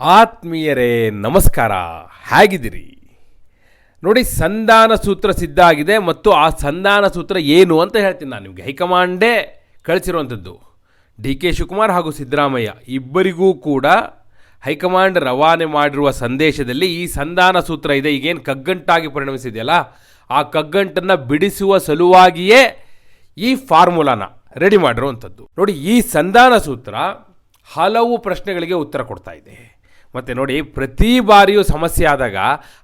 ಆತ್ಮೀಯರೇ, ನಮಸ್ಕಾರ. ಹೇಗಿದ್ದೀರಿ? ನೋಡಿ, ಸಂಧಾನ ಸೂತ್ರ ಸಿದ್ಧ ಆಗಿದೆ ಮತ್ತು ಆ ಸಂಧಾನ ಸೂತ್ರ ಏನು ಅಂತ ಹೇಳ್ತೀನಿ ನಾನು ನಿಮಗೆ. ಹೈಕಮಾಂಡೇ ಕಳಿಸಿರುವಂಥದ್ದು. ಡಿ ಕೆ ಶಿವಕುಮಾರ್ ಹಾಗೂ ಸಿದ್ದರಾಮಯ್ಯ ಇಬ್ಬರಿಗೂ ಕೂಡ ಹೈಕಮಾಂಡ್ ರವಾನೆ ಮಾಡಿರುವ ಸಂದೇಶದಲ್ಲಿ ಈ ಸಂಧಾನ ಸೂತ್ರ ಇದೆ. ಈಗೇನು ಕಗ್ಗಂಟಾಗಿ ಪರಿಣಮಿಸಿದೆಯಲ್ಲ? ಆ ಕಗ್ಗಂಟನ್ನು ಬಿಡಿಸುವ ಸಲುವಾಗಿಯೇ ಈ ಫಾರ್ಮುಲಾನ ರೆಡಿ ಮಾಡಿರುವಂಥದ್ದು. ನೋಡಿ, ಈ ಸಂಧಾನ ಸೂತ್ರ ಹಲವು ಪ್ರಶ್ನೆಗಳಿಗೆ ಉತ್ತರ ಕೊಡ್ತಾ ಇದೆ. ಮತ್ತು ನೋಡಿ, ಪ್ರತಿ ಬಾರಿಯೂ ಸಮಸ್ಯೆ ಆದಾಗ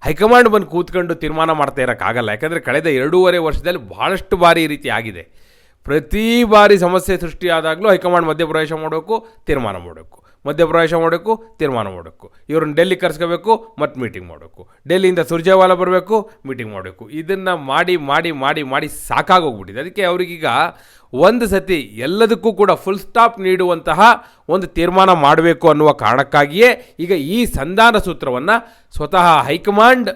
ಹೈಕಮಾಂಡ್ ಬಂದು ಕೂತ್ಕೊಂಡು ತೀರ್ಮಾನ ಮಾಡ್ತಾ ಇರೋಕ್ಕಾಗಲ್ಲ. ಯಾಕಂದರೆ ಕಳೆದ ಎರಡೂವರೆ ವರ್ಷದಲ್ಲಿ ಭಾಳಷ್ಟು ಬಾರಿ ಈ ರೀತಿ ಆಗಿದೆ. ಪ್ರತಿ ಬಾರಿ ಸಮಸ್ಯೆ ಸೃಷ್ಟಿಯಾದಾಗಲೂ ಹೈಕಮಾಂಡ್ ಮಧ್ಯಪ್ರವೇಶ ಮಾಡಬೇಕು, ತೀರ್ಮಾನ ಮಾಡಬೇಕು. ಮಧ್ಯಪ್ರವೇಶ ಮಾಡಬೇಕು, ತೀರ್ಮಾನ ಮಾಡಬೇಕು. ಇವ್ರನ್ನ ಡೆಲ್ಲಿ ಕರ್ಸ್ಕೋಬೇಕು, ಮತ್ತು ಮೀಟಿಂಗ್ ಮಾಡಬೇಕು. ಡೆಲ್ಲಿಯಿಂದ ಸುರ್ಜೇವಾಲ ಬರಬೇಕು ಮೀಟಿಂಗ್ ಮಾಡಬೇಕು. ಇದನ್ನು ಮಾಡಿ ಮಾಡಿ ಮಾಡಿ ಮಾಡಿ ಸಾಕಾಗೋಗ್ಬಿಟ್ಟಿದೆ. ಅದಕ್ಕೆ ಅವರಿಗೀಗ ಒಂದು ಸತಿ ಎಲ್ಲದಕ್ಕೂ ಕೂಡ ಫುಲ್ ಸ್ಟಾಪ್ ನೀಡುವಂತಹ ಒಂದು ತೀರ್ಮಾನ ಮಾಡಬೇಕು ಅನ್ನುವ ಕಾರಣಕ್ಕಾಗಿಯೇ ಈಗ ಈ ಸಂಧಾನ ಸೂತ್ರವನ್ನು ಸ್ವತಃ ಹೈಕಮಾಂಡ್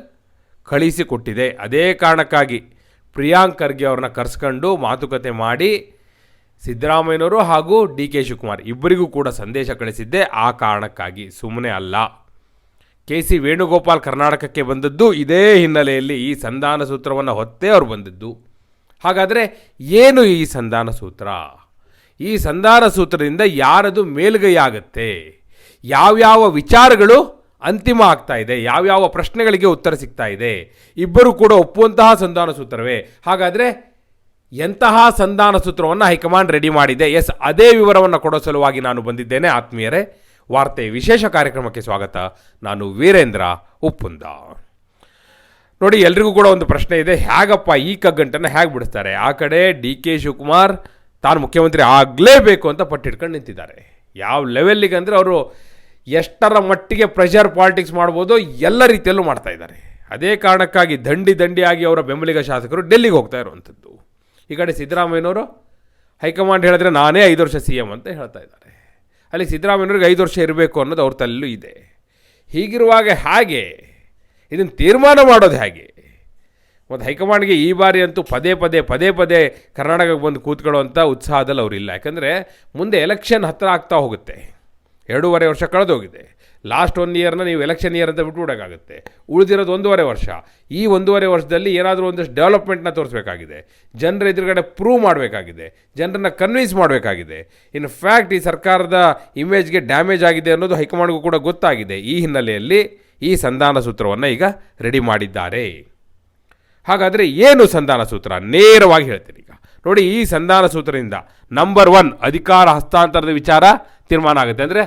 ಕಳಿಸಿಕೊಟ್ಟಿದೆ. ಅದೇ ಕಾರಣಕ್ಕಾಗಿ ಪ್ರಿಯಾಂಕ್ ಖರ್ಗೆ ಅವ್ರನ್ನ ಕರೆಸ್ಕೊಂಡು ಮಾತುಕತೆ ಮಾಡಿ ಸಿದ್ದರಾಮಯ್ಯನವರು ಹಾಗೂ ಡಿ ಕೆ ಶಿವಕುಮಾರ್ ಇಬ್ಬರಿಗೂ ಕೂಡ ಸಂದೇಶ ಕಳಿಸಿದ್ದೆ ಆ ಕಾರಣಕ್ಕಾಗಿ. ಸುಮ್ಮನೆ ಅಲ್ಲ. ಕೆ ಸಿ ವೇಣುಗೋಪಾಲ್ ಕರ್ನಾಟಕಕ್ಕೆ ಬಂದದ್ದು ಇದೇ ಹಿನ್ನೆಲೆಯಲ್ಲಿ ಈ ಸಂಧಾನ ಸೂತ್ರವನ್ನು ಹೊತ್ತೇ ಅವರು ಬಂದದ್ದು. ಹಾಗಾದರೆ ಏನು ಈ ಸಂಧಾನ ಸೂತ್ರ? ಈ ಸಂಧಾನ ಸೂತ್ರದಿಂದ ಯಾರದು ಮೇಲುಗೈ ಆಗುತ್ತೆ? ಯಾವ್ಯಾವ ವಿಚಾರಗಳು ಅಂತಿಮ ಆಗ್ತಾ ಇದೆ? ಯಾವ್ಯಾವ ಪ್ರಶ್ನೆಗಳಿಗೆ ಉತ್ತರ ಸಿಗ್ತಾ ಇದೆ? ಇಬ್ಬರು ಕೂಡ ಒಪ್ಪುವಂತಹ ಸಂಧಾನ ಸೂತ್ರವೇ. ಹಾಗಾದರೆ ಎಂತಹ ಸಂಧಾನ ಸೂತ್ರವನ್ನು ಹೈಕಮಾಂಡ್ ರೆಡಿ ಮಾಡಿದೆ? ಎಸ್, ಅದೇ ವಿವರವನ್ನು ಕೊಡೋ ಸಲುವಾಗಿ ನಾನು ಬಂದಿದ್ದೇನೆ. ಆತ್ಮೀಯರೇ, ವಾರ್ತೆ ವಿಶೇಷ ಕಾರ್ಯಕ್ರಮಕ್ಕೆ ಸ್ವಾಗತ. ನಾನು ವೀರೇಂದ್ರ ಉಪ್ಪುಂದ. ನೋಡಿ, ಎಲ್ರಿಗೂ ಕೂಡ ಒಂದು ಪ್ರಶ್ನೆ ಇದೆ. ಹೇಗಪ್ಪ ಈ ಕಗ್ಗಂಟನ್ನು ಹೇಗೆ ಬಿಡಿಸ್ತಾರೆ? ಆ ಕಡೆ ಡಿ ಕೆ ಶಿವಕುಮಾರ್ ತಾನು ಮುಖ್ಯಮಂತ್ರಿ ಆಗಲೇಬೇಕು ಅಂತ ಪಟ್ಟಿಟ್ಕೊಂಡು ನಿಂತಿದ್ದಾರೆ. ಯಾವ ಲೆವೆಲ್ಲಿಗೆ ಅಂದರೆ ಅವರು ಎಷ್ಟರ ಮಟ್ಟಿಗೆ ಪ್ರೆಷರ್ ಪಾಲಿಟಿಕ್ಸ್ ಮಾಡ್ಬೋದು, ಎಲ್ಲ ರೀತಿಯಲ್ಲೂ ಮಾಡ್ತಾ ಇದ್ದಾರೆ. ಅದೇ ಕಾರಣಕ್ಕಾಗಿ ದಂಡಿ ದಂಡಿಯಾಗಿ ಅವರ ಬೆಂಬಲಿಗ ಶಾಸಕರು ಡೆಲ್ಲಿಗೆ ಹೋಗ್ತಾ ಇರುವಂಥದ್ದು. ಈ ಕಡೆ ಸಿದ್ದರಾಮಯ್ಯನವರು ಹೈಕಮಾಂಡ್ ಹೇಳಿದ್ರೆ ನಾನೇ ಐದು ವರ್ಷ ಸಿ ಎಂ ಅಂತ ಹೇಳ್ತಾ ಇದ್ದಾರೆ. ಅಲ್ಲಿ ಸಿದ್ದರಾಮಯ್ಯನವ್ರಿಗೆ ಐದು ವರ್ಷ ಇರಬೇಕು ಅನ್ನೋದು ಅವ್ರ ತಲೆಯಲ್ಲೂ ಇದೆ. ಹೀಗಿರುವಾಗ ಹಾಗೆ ಇದನ್ನು ತೀರ್ಮಾನ ಮಾಡೋದು ಹೇಗೆ? ಮತ್ತು ಹೈಕಮಾಂಡ್ಗೆ ಈ ಬಾರಿ ಅಂತೂ ಪದೇ ಪದೇ ಪದೇ ಪದೇ ಕರ್ನಾಟಕಕ್ಕೆ ಬಂದು ಕೂತ್ಕೊಳ್ಳುವಂಥ ಉತ್ಸಾಹದಲ್ಲಿ ಅವರಿಲ್ಲ. ಯಾಕಂದರೆ ಮುಂದೆ ಎಲೆಕ್ಷನ್ ಹತ್ತಿರ ಆಗ್ತಾ ಹೋಗುತ್ತೆ. ಎರಡೂವರೆ ವರ್ಷ ಕಳೆದೋಗಿದೆ. ಲಾಸ್ಟ್ ಒನ್ ಇಯರ್ನ ನೀವು ಎಲೆಕ್ಷನ್ ಇಯರ್ ಅಂತ ಬಿಟ್ಬಿಡೋಕ್ಕಾಗುತ್ತೆ ಉಳಿದಿರೋದು ಒಂದೂವರೆ ವರ್ಷ. ಈ ಒಂದೂವರೆ ವರ್ಷದಲ್ಲಿ ಏನಾದರೂ ಒಂದಷ್ಟು ಡೆವಲಪ್ಮೆಂಟ್ನ ತೋರಿಸಬೇಕಾಗಿದೆ. ಜನರ ಎದುರುಗಡೆ ಪ್ರೂವ್ ಮಾಡಬೇಕಾಗಿದೆ. ಜನರನ್ನ ಕನ್ವಿನ್ಸ್ ಮಾಡಬೇಕಾಗಿದೆ. ಇನ್ ಫ್ಯಾಕ್ಟ್ ಈ ಸರ್ಕಾರದ ಇಮೇಜ್ಗೆ ಡ್ಯಾಮೇಜ್ ಆಗಿದೆ ಅನ್ನೋದು ಹೈಕಮಾಂಡ್ಗೂ ಕೂಡ ಗೊತ್ತಾಗಿದೆ. ಈ ಹಿನ್ನೆಲೆಯಲ್ಲಿ ಈ ಸಂಧಾನ ಸೂತ್ರವನ್ನು ಈಗ ರೆಡಿ ಮಾಡಿದ್ದಾರೆ. ಹಾಗಾದರೆ ಏನು ಸಂಧಾನ ಸೂತ್ರ? ನೇರವಾಗಿ ಹೇಳ್ತೀನಿ ಈಗ. ನೋಡಿ, ಈ ಸಂಧಾನ ಸೂತ್ರದಿಂದ ನಂಬರ್ ಒನ್ ಅಧಿಕಾರ ಹಸ್ತಾಂತರದ ವಿಚಾರ ತೀರ್ಮಾನ ಆಗುತ್ತೆ. ಅಂದರೆ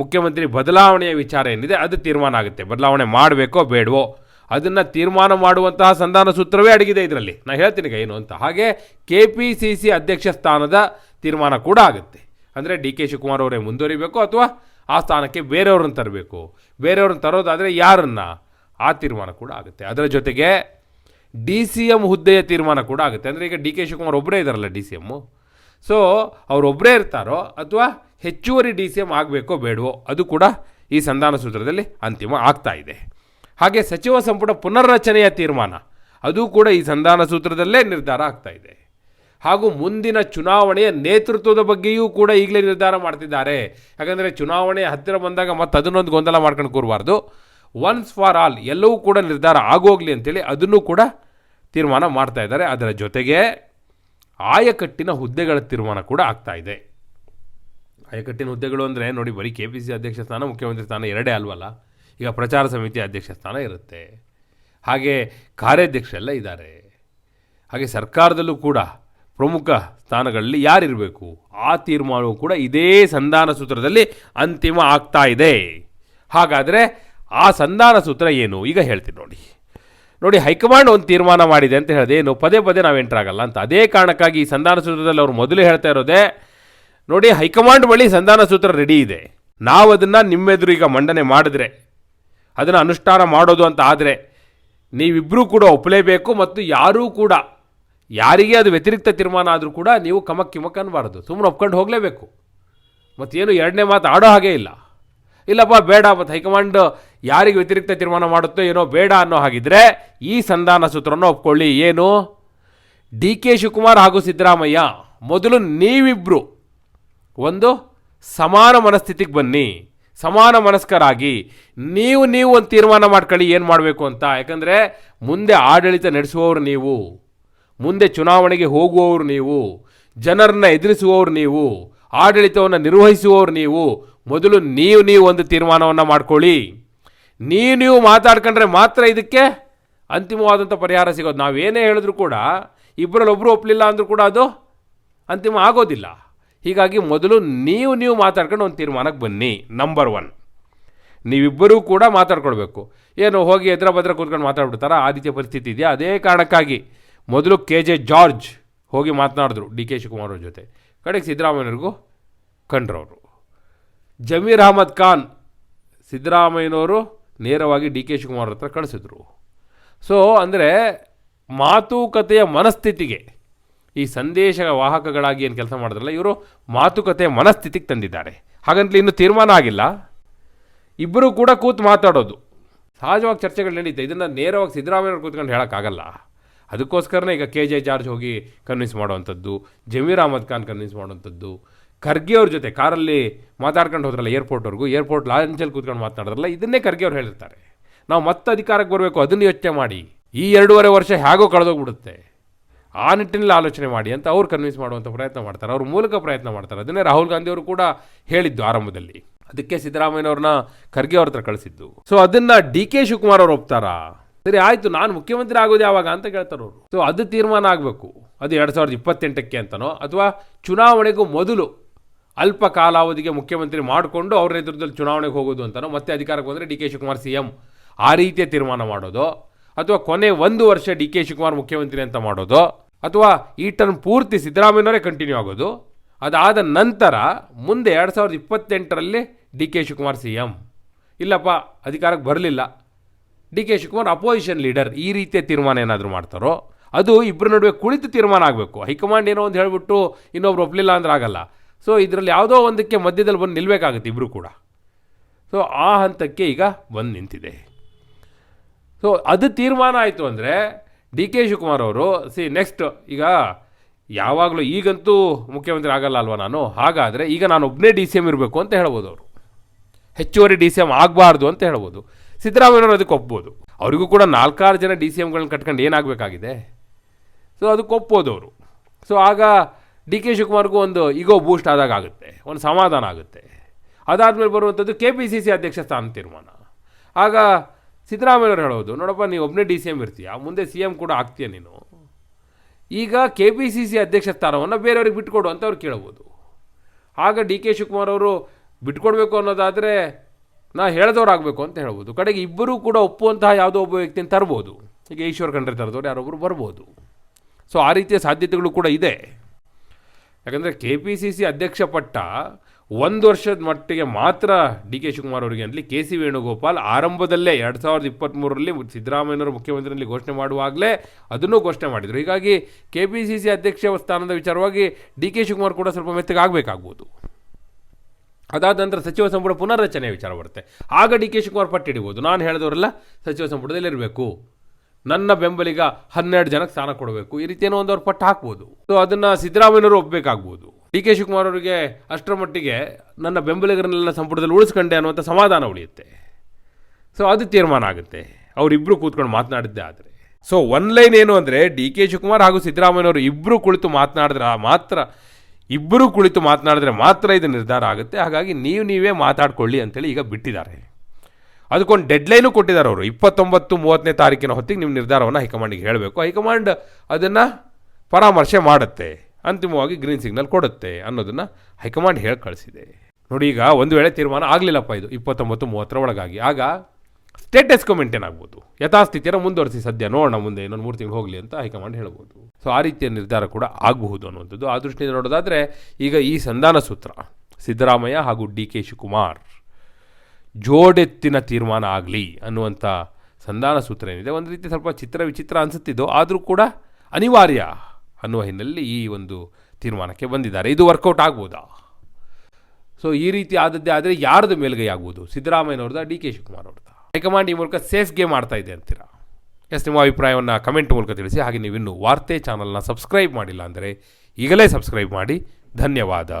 ಮುಖ್ಯಮಂತ್ರಿ ಬದಲಾವಣೆಯ ವಿಚಾರ ಏನಿದೆ ಅದು ತೀರ್ಮಾನ ಆಗುತ್ತೆ. ಬದಲಾವಣೆ ಮಾಡಬೇಕೋ ಬೇಡವೋ ಅದನ್ನು ತೀರ್ಮಾನ ಮಾಡುವಂತಹ ಸಂಧಾನ ಸೂತ್ರವೇ ಅಡಗಿದೆ ಇದರಲ್ಲಿ. ನಾನು ಹೇಳ್ತೀನಿ ಈಗ ಏನು ಅಂತ. ಹಾಗೆ ಕೆ ಪಿ ಸಿ ಸಿ ಅಧ್ಯಕ್ಷ ಸ್ಥಾನದ ತೀರ್ಮಾನ ಕೂಡ ಆಗುತ್ತೆ. ಅಂದರೆ ಡಿ ಕೆ ಶಿವಕುಮಾರ್ ಅವರೇ ಮುಂದುವರಿಬೇಕು ಅಥವಾ ಆ ಸ್ಥಾನಕ್ಕೆ ಬೇರೆಯವ್ರನ್ನ ತರಬೇಕು. ಬೇರೆಯವ್ರನ್ನ ತರೋದಾದರೆ ಯಾರನ್ನು? ಆ ತೀರ್ಮಾನ ಕೂಡ ಆಗುತ್ತೆ. ಅದರ ಜೊತೆಗೆ ಡಿ ಸಿ ಎಂ ಹುದ್ದೆಯ ತೀರ್ಮಾನ ಕೂಡ ಆಗುತ್ತೆ. ಅಂದರೆ ಈಗ ಡಿ ಕೆ ಶಿವಕುಮಾರ್ ಒಬ್ಬರೇ ಇದ್ದಾರಲ್ಲ ಡಿ ಸಿ ಎಮ್ಮು ಸೊ ಅವರೊಬ್ಬರೇ ಇರ್ತಾರೋ ಅಥವಾ ಹೆಚ್ಚುವರಿ ಡಿ ಸಿ ಎಂ ಆಗಬೇಕೋ ಬೇಡವೋ ಅದು ಕೂಡ ಈ ಸಂಧಾನ ಸೂತ್ರದಲ್ಲಿ ಅಂತಿಮ ಆಗ್ತಾ ಇದೆ. ಹಾಗೆ ಸಚಿವ ಸಂಪುಟ ಪುನರ್ರಚನೆಯ ತೀರ್ಮಾನ, ಅದು ಕೂಡ ಈ ಸಂಧಾನ ಸೂತ್ರದಲ್ಲೇ ನಿರ್ಧಾರ ಆಗ್ತಾ ಇದೆ. ಹಾಗೂ ಮುಂದಿನ ಚುನಾವಣೆಯ ನೇತೃತ್ವದ ಬಗ್ಗೆಯೂ ಕೂಡ ಈಗಲೇ ನಿರ್ಧಾರ ಮಾಡ್ತಿದ್ದಾರೆ. ಯಾಕಂದರೆ ಚುನಾವಣೆ ಹತ್ತಿರ ಬಂದಾಗ ಮತ್ತೆ ಅದನ್ನೊಂದು ಗೊಂದಲ ಮಾಡ್ಕೊಂಡು ಕೂರಬಾರ್ದು. ಒನ್ಸ್ ಫಾರ್ ಆಲ್ ಎಲ್ಲವೂ ಕೂಡ ನಿರ್ಧಾರ ಆಗೋಗ್ಲಿ ಅಂತೇಳಿ ಅದನ್ನು ಕೂಡ ತೀರ್ಮಾನ ಮಾಡ್ತಾ ಇದ್ದಾರೆ. ಅದರ ಜೊತೆಗೆ ಆಯಕಟ್ಟಿನ ಹುದ್ದೆಗಳ ತೀರ್ಮಾನ ಕೂಡ ಆಗ್ತಾ ಇದೆ. ಆಯಕಟ್ಟಿನ ಹುದ್ದೆಗಳು ಅಂದರೆ ನೋಡಿ ಬರೀ ಕೆ ಪಿ ಸಿ ಅಧ್ಯಕ್ಷ ಸ್ಥಾನ, ಮುಖ್ಯಮಂತ್ರಿ ಸ್ಥಾನ ಎರಡೇ ಅಲ್ವಲ್ಲ? ಈಗ ಪ್ರಚಾರ ಸಮಿತಿ ಅಧ್ಯಕ್ಷ ಸ್ಥಾನ ಇರುತ್ತೆ. ಹಾಗೆ ಕಾರ್ಯಾಧ್ಯಕ್ಷರೆಲ್ಲ ಇದ್ದಾರೆ. ಹಾಗೆ ಸರ್ಕಾರದಲ್ಲೂ ಕೂಡ ಪ್ರಮುಖ ಸ್ಥಾನಗಳಲ್ಲಿ ಯಾರಿರಬೇಕು? ಆ ತೀರ್ಮಾನವು ಕೂಡ ಇದೇ ಸಂಧಾನ ಸೂತ್ರದಲ್ಲಿ ಅಂತಿಮ ಆಗ್ತಾ ಇದೆ. ಹಾಗಾದರೆ ಆ ಸಂಧಾನ ಸೂತ್ರ ಏನು? ಈಗ ಹೇಳ್ತೀನಿ ನೋಡಿ. ನೋಡಿ, ಹೈಕಮಾಂಡ್ ಒಂದು ತೀರ್ಮಾನ ಮಾಡಿದೆ ಅಂತ ಹೇಳಿದೆ ಏನು? ಪದೇ ಪದೇ ನಾವು ಎಂಟ್ರಾಗಲ್ಲ ಅಂತ. ಅದೇ ಕಾರಣಕ್ಕಾಗಿ ಈ ಸಂಧಾನ ಸೂತ್ರದಲ್ಲಿ ಅವರು ಮೊದಲು ಹೇಳ್ತಾ ಇರೋದೇ ನೋಡಿ, ಹೈಕಮಾಂಡ್ ಬಳಿ ಸಂಧಾನ ಸೂತ್ರ ರೆಡಿ ಇದೆ. ನಾವು ಅದನ್ನು ನಿಮ್ಮೆದುರು ಈಗ ಮಂಡನೆ ಮಾಡಿದ್ರೆ, ಅದನ್ನು ಅನುಷ್ಠಾನ ಮಾಡೋದು ಅಂತ ಆದರೆ ನೀವಿಬ್ಬರೂ ಕೂಡ ಒಪ್ಪಲೇಬೇಕು ಮತ್ತು ಯಾರೂ ಕೂಡ, ಯಾರಿಗೆ ಅದು ವ್ಯತಿರಿಕ್ತ ತೀರ್ಮಾನ ಆದರೂ ಕೂಡ ನೀವು ಕಮಕ್ ಕಿಮಕ್ ಅನ್ನಬಾರ್ದು ಸುಮ್ಮನೆ ಒಪ್ಕೊಂಡು ಹೋಗಲೇಬೇಕು. ಮತ್ತೇನು ಎರಡನೇ ಮಾತು ಆಡೋ ಹಾಗೆ ಇಲ್ಲ. ಇಲ್ಲಪ್ಪ, ಬೇಡ ಮತ್ತು ಹೈಕಮಾಂಡ್ ಯಾರಿಗೆ ವ್ಯತಿರಿಕ್ತ ತೀರ್ಮಾನ ಮಾಡುತ್ತೋ ಏನೋ ಬೇಡ ಅನ್ನೋ ಹಾಗಿದ್ರೆ, ಈ ಸಂಧಾನ ಸೂತ್ರವನ್ನು ಒಪ್ಕೊಳ್ಳಿ. ಏನು? ಡಿ ಕೆ ಶಿವಕುಮಾರ್ ಹಾಗೂ ಸಿದ್ದರಾಮಯ್ಯ, ಮೊದಲು ನೀವಿಬ್ಬರು ಒಂದು, ಸಮಾನ ಮನಸ್ಥಿತಿಗೆ ಬನ್ನಿ. ಸಮಾನ ಮನಸ್ಕರಾಗಿ. ನೀವು ನೀವು ಒಂದು ತೀರ್ಮಾನ ಮಾಡ್ಕೊಳ್ಳಿ, ಏನು ಮಾಡಬೇಕು ಅಂತ. ಯಾಕಂದರೆ, ಮುಂದೆ ಆಡಳಿತ ನಡೆಸುವವರು ನೀವು. ಮುಂದೆ ಚುನಾವಣೆಗೆ ಹೋಗುವವರು ನೀವು. ಜನರನ್ನ ಎದುರಿಸುವವರು ನೀವು. ಆಡಳಿತವನ್ನು ನಿರ್ವಹಿಸುವವರು ನೀವು. ಮೊದಲು ನೀವು ನೀವು ಒಂದು ತೀರ್ಮಾನವನ್ನು ಮಾಡ್ಕೊಳ್ಳಿ. ನೀವು ನೀವು ಮಾತಾಡ್ಕೊಂಡ್ರೆ ಮಾತ್ರ ಇದಕ್ಕೆ ಅಂತಿಮವಾದಂಥ ಪರಿಹಾರ ಸಿಗೋದು. ನಾವೇನೇ ಹೇಳಿದ್ರು ಕೂಡ ಇಬ್ಬರಲ್ಲಿ ಒಬ್ಬರು ಒಪ್ಪಲಿಲ್ಲ ಅಂದರೂ ಕೂಡ ಅದು ಅಂತಿಮ ಆಗೋದಿಲ್ಲ. ಹೀಗಾಗಿ ಮೊದಲು ನೀವು ನೀವು ಮಾತಾಡ್ಕೊಂಡು ಒಂದು ತೀರ್ಮಾನಕ್ಕೆ ಬನ್ನಿ. ನಂಬರ್ ಒನ್ ನೀವಿಬ್ಬರೂ ಕೂಡ ಮಾತಾಡ್ಕೊಳ್ಬೇಕು. ಏನು ಹೋಗಿ ಎದ್ರ ಭದ್ರ ಕೂತ್ಕೊಂಡು ಮಾತಾಡ್ಬಿಡ್ತಾರ? ಆ ರೀತಿಯ ಪರಿಸ್ಥಿತಿ ಇದೆಯಾ? ಅದೇ ಕಾರಣಕ್ಕಾಗಿ ಮೊದಲು ಕೆ ಜೆ ಜಾರ್ಜ್ ಹೋಗಿ ಮಾತನಾಡಿದ್ರು ಡಿ ಕೆ ಶಿವಕುಮಾರ್ ಅವ್ರ ಜೊತೆ. ಕಡೆಗೆ ಸಿದ್ದರಾಮಯ್ಯನವ್ರಿಗೂ ಕಂಡ್ರವರು. ಜಮೀರ್ ಅಹಮದ್ ಖಾನ್ ಸಿದ್ದರಾಮಯ್ಯನವರು ನೇರವಾಗಿ ಡಿ ಕೆ ಶಿವಕುಮಾರ್ ಹತ್ರ ಕಳಿಸಿದ್ರು. ಸೊ ಅಂದರೆ ಮಾತುಕತೆಯ ಮನಸ್ಥಿತಿಗೆ ಈ ಸಂದೇಶ ವಾಹಕಗಳಾಗಿ ಏನು ಕೆಲಸ ಮಾಡಿದ್ರಲ್ಲ, ಇವರು ಮಾತುಕತೆ ಮನಸ್ಥಿತಿಗೆ ತಂದಿದ್ದಾರೆ. ಹಾಗಂತಲೇ ಇನ್ನೂ ತೀರ್ಮಾನ ಆಗಿಲ್ಲ. ಇಬ್ಬರೂ ಕೂಡ ಕೂತು ಮಾತಾಡೋದು. ಸಹಜವಾಗಿ ಚರ್ಚೆಗಳು ನಡೀತೆ, ಇದನ್ನು ನೇರವಾಗಿ ಸಿದ್ದರಾಮಯ್ಯವ್ರು ಕೂತ್ಕೊಂಡು ಹೇಳೋಕ್ಕಾಗಲ್ಲ. ಅದಕ್ಕೋಸ್ಕರನೇ ಈಗ ಕೆ ಜೆ ಜಾರ್ಜ್ ಹೋಗಿ ಕನ್ವಿನ್ಸ್ ಮಾಡುವಂಥದ್ದು, ಜಮೀರ್ ಅಹಮದ್ ಖಾನ್ ಕನ್ವಿನ್ಸ್ ಮಾಡುವಂಥದ್ದು, ಖರ್ಗೆ ಅವ್ರ ಜೊತೆ ಕಾರಲ್ಲಿ ಮಾತಾಡ್ಕೊಂಡು ಹೋದ್ರಲ್ಲ ಏರ್ಪೋರ್ಟ್ವರೆಗೂ ಏರ್ಪೋರ್ಟ್ ಲಾಂಚಲ್ಲಿ ಕೂತ್ಕೊಂಡು ಮಾತನಾಡಿದ್ರಲ್ಲ ಇದನ್ನೇ ಖರ್ಗೆ ಅವ್ರು ಹೇಳಿರ್ತಾರೆ. ನಾವು ಮತ್ತೆ ಅಧಿಕಾರಕ್ಕೆ ಬರಬೇಕು, ಅದನ್ನು ಯೋಚನೆ ಮಾಡಿ. ಈ ಎರಡೂವರೆ ವರ್ಷ ಹೇಗೋ ಕಳೆದೋಗ್ಬಿಡುತ್ತೆ. ಆ ನಿಟ್ಟಿನಲ್ಲಿ ಆಲೋಚನೆ ಮಾಡಿ ಅಂತ ಅವ್ರು ಕನ್ವಿನ್ಸ್ ಮಾಡುವಂಥ ಪ್ರಯತ್ನ ಮಾಡ್ತಾರೆ. ಅವ್ರ ಮೂಲಕ ಪ್ರಯತ್ನ ಮಾಡ್ತಾರೆ. ಅದನ್ನೇ ರಾಹುಲ್ ಗಾಂಧಿ ಅವರು ಕೂಡ ಹೇಳಿದ್ದು ಆರಂಭದಲ್ಲಿ. ಅದಕ್ಕೆ ಸಿದ್ದರಾಮಯ್ಯನವ್ರನ್ನ ಖರ್ಗೆ ಅವ್ರ ಹತ್ರ ಕಳಿಸಿದ್ದು. ಸೊ ಅದನ್ನ ಡಿ ಕೆ ಶಿವಕುಮಾರ್ ಅವ್ರು ಒಪ್ತಾರಾ? ಸರಿ, ಆಯ್ತು, ನಾನು ಮುಖ್ಯಮಂತ್ರಿ ಆಗೋದು ಯಾವಾಗ ಅಂತ ಕೇಳ್ತಾರೆ ಅವರು. ಸೊ ಅದು ತೀರ್ಮಾನ ಆಗಬೇಕು. ಅದು ಎರಡು ಸಾವಿರದ ಇಪ್ಪತ್ತೆಂಟಕ್ಕೆ ಅಂತನೋ, ಅಥವಾ ಚುನಾವಣೆಗೂ ಮೊದಲು ಅಲ್ಪ ಕಾಲಾವಧಿಗೆ ಮುಖ್ಯಮಂತ್ರಿ ಮಾಡಿಕೊಂಡು ಅವ್ರ ನೇತೃತ್ವದಲ್ಲಿ ಚುನಾವಣೆಗೆ ಹೋಗೋದು ಅಂತನೋ, ಮತ್ತೆ ಅಧಿಕಾರಕ್ಕೆ ಬಂದರೆ D K Shivakumar C M ಆ ರೀತಿಯ ತೀರ್ಮಾನ ಮಾಡೋದು. ಅಥವಾ ಕೊನೆ ಒಂದು ವರ್ಷ ಡಿ ಕೆ ಶಿವಕುಮಾರ್ ಮುಖ್ಯಮಂತ್ರಿ ಅಂತ ಮಾಡೋದು, ಅಥವಾ ಈ ಟರ್ಮ್ ಪೂರ್ತಿ ಸಿದ್ದರಾಮಯ್ಯನವರೇ ಕಂಟಿನ್ಯೂ ಆಗೋದು, ಅದಾದ ನಂತರ ಮುಂದೆ ಎರಡು ಸಾವಿರದ ಇಪ್ಪತ್ತೆಂಟರಲ್ಲಿ D K Shivakumar C M. ಇಲ್ಲಪ್ಪ, ಅಧಿಕಾರಕ್ಕೆ ಬರಲಿಲ್ಲ. D K Shivakumar opposition leader ಈ ರೀತಿಯ ತೀರ್ಮಾನ ಏನಾದರೂ ಮಾಡ್ತಾರೋ, ಅದು ಇಬ್ಬರ ನಡುವೆ ಕುಳಿತು ತೀರ್ಮಾನ ಆಗಬೇಕು. ಹೈಕಮಾಂಡ್ ಏನೋ ಒಂದು ಹೇಳಿಬಿಟ್ಟು ಇನ್ನೊಬ್ರು ಒಪ್ಪಲಿಲ್ಲ ಅಂದ್ರೆ ಆಗಲ್ಲ. ಸೊ ಇದರಲ್ಲಿ ಯಾವುದೋ ಒಂದಕ್ಕೆ ಮಧ್ಯದಲ್ಲಿ ಬಂದು ನಿಲ್ಲಬೇಕಾಗುತ್ತೆ ಇಬ್ಬರು ಕೂಡ. ಸೊ ಆ ಹಂತಕ್ಕೆ ಈಗ ಬಂದು ನಿಂತಿದೆ. ಸೊ ಅದು ತೀರ್ಮಾನ ಆಯಿತು ಅಂದರೆ ಡಿ ಕೆ ಶಿವಕುಮಾರ್ ಅವರು ಸಿ ನೆಕ್ಸ್ಟ್ ಈಗ ಯಾವಾಗಲೂ ಈಗಂತೂ ಮುಖ್ಯಮಂತ್ರಿ ಆಗಲ್ಲ ಅಲ್ವಾ ನಾನು? ಹಾಗಾದರೆ ಈಗ ನಾನು ಒಬ್ಬನೇ ಡಿ ಸಿ ಎಂ ಇರಬೇಕು ಅಂತ ಹೇಳ್ಬೋದು ಅವರು. ಹೆಚ್ಚುವರಿ ಡಿ ಸಿ ಎಂ ಆಗಬಾರ್ದು ಅಂತ ಹೇಳ್ಬೋದು. ಸಿದ್ದರಾಮಯ್ಯವರು ಅದಕ್ಕೆ ಒಪ್ಬೋದು. ಅವರಿಗೂ ಕೂಡ ನಾಲ್ಕಾರು ಜನ ಡಿ ಸಿ ಎಮ್ಗಳನ್ನ ಕಟ್ಕೊಂಡು ಏನಾಗಬೇಕಾಗಿದೆ? ಸೊ ಅದಕ್ಕೆ ಒಪ್ಬೋದು ಅವರು. ಸೊ ಆಗ ಡಿ ಕೆ ಶಿವಕುಮಾರ್ಗೂ ಒಂದು ಈಗೋ ಬೂಸ್ಟ್ ಆದಾಗ ಆಗುತ್ತೆ. ಒಂದು ಸಮಾಧಾನ ಆಗುತ್ತೆ. ಅದಾದಮೇಲೆ ಬರುವಂಥದ್ದು ಕೆ ಪಿ ಸಿ ಸಿ ಅಧ್ಯಕ್ಷ ಸ್ಥಾನ ತೀರ್ಮಾನ. ಆಗ ಸಿದ್ದರಾಮಯ್ಯವ್ರು ಹೇಳೋದು, ನೋಡಪ್ಪ ನೀವು ಒಬ್ಬನೇ ಡಿ ಸಿ ಎಂ ಇರ್ತೀಯ, ಮುಂದೆ ಸಿ ಎಂ ಕೂಡ ಆಗ್ತೀಯ ನೀನು. ಈಗ ಕೆ ಪಿ ಸಿ ಸಿ ಅಧ್ಯಕ್ಷ ಸ್ಥಾನವನ್ನು ಬೇರೆಯವ್ರಿಗೆ ಬಿಟ್ಕೊಡು ಅಂತ ಅವ್ರು ಕೇಳ್ಬೋದು. ಆಗ ಡಿ ಕೆ ಶಿವಕುಮಾರ್ ಅವರು ಬಿಟ್ಕೊಡ್ಬೇಕು ಅನ್ನೋದಾದರೆ ನಾ ಹೇಳ್ದವ್ರಾಗಬೇಕು ಅಂತ ಹೇಳ್ಬೋದು. ಕಡೆಗೆ ಇಬ್ಬರೂ ಕೂಡ ಒಪ್ಪುವಂತಹ ಯಾವುದೋ ಒಬ್ಬ ವ್ಯಕ್ತಿನ ತರ್ಬೋದು. ಈಗ ಈಶ್ವರ್ ಖಂಡ್ರೆ ತರದವ್ರು ಯಾರೊಬ್ಬರು ಬರ್ಬೋದು. ಸೊ ಆ ರೀತಿಯ ಸಾಧ್ಯತೆಗಳು ಕೂಡ ಇದೆ. ಯಾಕಂದರೆ ಕೆ ಪಿ ಸಿ ಸಿ ಅಧ್ಯಕ್ಷ ಪಟ್ಟ ಒಂದು ವರ್ಷದ ಮಟ್ಟಿಗೆ ಮಾತ್ರ ಡಿ ಕೆ ಶಿವಕುಮಾರ್ ಅವರಿಗೆ ಅಂತಲಿ ಕೆ ಸಿ ವೇಣುಗೋಪಾಲ್ ಆರಂಭದಲ್ಲೇ ಎರಡು ಸಾವಿರದ ಇಪ್ಪತ್ತ್ಮೂರರಲ್ಲಿ ಸಿದ್ದರಾಮಯ್ಯನವರು ಮುಖ್ಯಮಂತ್ರಿಯಲ್ಲಿ ಘೋಷಣೆ ಮಾಡುವಾಗಲೇ ಅದನ್ನು ಘೋಷಣೆ ಮಾಡಿದರು. ಹೀಗಾಗಿ ಕೆ ಪಿ ಸಿ ಸಿ ಅಧ್ಯಕ್ಷ ಸ್ಥಾನದ ವಿಚಾರವಾಗಿ ಡಿ ಕೆ ಶಿವಕುಮಾರ್ ಕೂಡ ಸ್ವಲ್ಪ ಮೆತ್ತಗಾಗಬೇಕಾಗ್ಬೋದು ಅದಾದ ನಂತರ ಸಚಿವ ಸಂಪುಟ ಪುನರ್ರಚನೆ ವಿಚಾರ ಬರುತ್ತೆ. ಆಗ ಡಿ ಕೆ ಶಿವಕುಮಾರ್ ಪಟ್ಟಿಡಿಬೋದು ನಾನು ಹೇಳಿದವರೆಲ್ಲ ಸಚಿವ ಸಂಪುಟದಲ್ಲಿರಬೇಕು ನನ್ನ ಬೆಂಬಲಿಗ ಹನ್ನೆರಡು ಜನಕ್ಕೆ ಸ್ಥಾನ ಕೊಡಬೇಕು. ಈ ರೀತಿಯೇನೋ ಒಂದು ಅವ್ರ ಪಟ್ಟು ಹಾಕ್ಬೋದು. ಸೊ, ಅದನ್ನು ಸಿದ್ದರಾಮಯ್ಯನವರು ಒಪ್ಪಬೇಕಾಗ್ಬೋದು ಡಿ ಕೆ ಶಿವಕುಮಾರ್ ಅವರಿಗೆ ಅಷ್ಟರ ಮಟ್ಟಿಗೆ ನನ್ನ ಬೆಂಬಲಿಗರನ್ನೆಲ್ಲ ಸಂಪುಟದಲ್ಲಿ ಉಳಿಸ್ಕೊಂಡೆ ಅನ್ನುವಂಥ ಸಮಾಧಾನ ಉಳಿಯುತ್ತೆ. ಸೊ ಅದು ತೀರ್ಮಾನ ಆಗುತ್ತೆ. ಅವರಿಬ್ಬರು ಕೂತ್ಕೊಂಡು ಮಾತನಾಡಿದ್ದೆ ಆದರೆ. ಸೊ ಒನ್ ಲೈನ್ ಏನು ಅಂದರೆ ಡಿ ಕೆ ಶಿವಕುಮಾರ್ ಹಾಗೂ ಸಿದ್ದರಾಮಯ್ಯವರು ಇಬ್ಬರು ಕುಳಿತು ಮಾತನಾಡಿದ್ರೆ ಮಾತ್ರ ಇಬ್ಬರು ಕುಳಿತು ಮಾತನಾಡಿದ್ರೆ ಮಾತ್ರ ಇದು ನಿರ್ಧಾರ ಆಗುತ್ತೆ. ಹಾಗಾಗಿ ನೀವು ನೀವೇ ಮಾತಾಡ್ಕೊಳ್ಳಿ ಅಂತೇಳಿ ಈಗ ಬಿಟ್ಟಿದ್ದಾರೆ. ಅದಕ್ಕೊಂದು ಡೆಡ್ಲೈನು ಕೊಟ್ಟಿದ್ದಾರೆ ಅವರು. ಇಪ್ಪತ್ತೊಂಬತ್ತು ಮೂವತ್ತನೇ ತಾರೀಕಿನ ಹೊತ್ತಿಗೆ ನಿಮ್ಮ ನಿರ್ಧಾರವನ್ನು ಹೈಕಮಾಂಡಿಗೆ ಹೇಳಬೇಕು. ಹೈಕಮಾಂಡ್ ಅದನ್ನು ಪರಾಮರ್ಶೆ ಮಾಡುತ್ತೆ. ಅಂತಿಮವಾಗಿ ಗ್ರೀನ್ ಸಿಗ್ನಲ್ ಕೊಡುತ್ತೆ ಅನ್ನೋದನ್ನು ಹೈಕಮಾಂಡ್ ಹೇಳಿ ಕಳಿಸಿದೆ. ನೋಡಿ ಈಗ ಒಂದು ವೇಳೆ ತೀರ್ಮಾನ ಆಗಲಿಲ್ಲಪ್ಪ ಇದು, ಇಪ್ಪತ್ತೊಂಬತ್ತು ಮೂವತ್ತರ ಒಳಗಾಗಿ. ಆಗ ಸ್ಟೇಟಸ್ಗೂ ಮೇಂಟೈನ್ ಆಗ್ಬೋದು. ಯಥಾಸ್ಥಿತಿಯನ್ನು ಮುಂದುವರಿಸಿ ಸದ್ಯ ನೋಡೋಣ ಮುಂದೆ ಇನ್ನೊಂದು ಮೂರು ತಿಂಗಳು ಹೋಗಲಿ ಅಂತ ಹೈಕಮಾಂಡ್ ಹೇಳ್ಬೋದು. ಸೊ ಆ ರೀತಿಯ ನಿರ್ಧಾರ ಕೂಡ ಆಗಬಹುದು ಅನ್ನುವಂಥದ್ದು. ಆ ದೃಷ್ಟಿಯಿಂದ ನೋಡೋದಾದರೆ ಈಗ ಈ ಸಂಧಾನ ಸೂತ್ರ ಸಿದ್ದರಾಮಯ್ಯ ಹಾಗೂ ಡಿ ಕೆ ಶಿವಕುಮಾರ್ ಜೋಡೆತ್ತಿನ ತೀರ್ಮಾನ ಆಗಲಿ ಅನ್ನುವಂಥ ಸಂಧಾನ ಸೂತ್ರ ಏನಿದೆ, ಒಂದು ರೀತಿ ಸ್ವಲ್ಪ ಚಿತ್ರ ವಿಚಿತ್ರ ಅನಿಸುತ್ತಿದ್ದು, ಆದರೂ ಕೂಡ ಅನಿವಾರ್ಯ ಅನ್ನುವ ಹಿನ್ನೆಲೆಯಲ್ಲಿ ಈ ಒಂದು ತೀರ್ಮಾನಕ್ಕೆ ಬಂದಿದ್ದಾರೆ. ಇದು ವರ್ಕೌಟ್ ಆಗ್ಬೋದಾ? ಸೊ ಈ ರೀತಿ ಆದದ್ದೇ ಆದರೆ ಯಾರ್ದು ಮೇಲ್ಗೈ ಆಗ್ಬೋದು? ಸಿದ್ದರಾಮಯ್ಯನವ್ರದ ಡಿ ಕೆ ಶಿವಕುಮಾರ್ ಅವ್ರದ್ದು ಹೈಕಮಾಂಡ್ ಈ ಮೂಲಕ ಸೇಫ್ ಗೇಮ್ ಆಡ್ತಾ ಇದೆ ಅಂತೀರಾ? ಎಸ್ ನಿಮ್ಮ ಅಭಿಪ್ರಾಯವನ್ನು ಕಮೆಂಟ್ ಮೂಲಕ ತಿಳಿಸಿ. ಹಾಗೆ ನೀವಿನ್ನು ವಾರ್ತೆ ಚಾನಲ್ನ ಸಬ್ಸ್ಕ್ರೈಬ್ ಮಾಡಿಲ್ಲ ಅಂದರೆ ಈಗಲೇ ಸಬ್ಸ್ಕ್ರೈಬ್ ಮಾಡಿ. ಧನ್ಯವಾದ.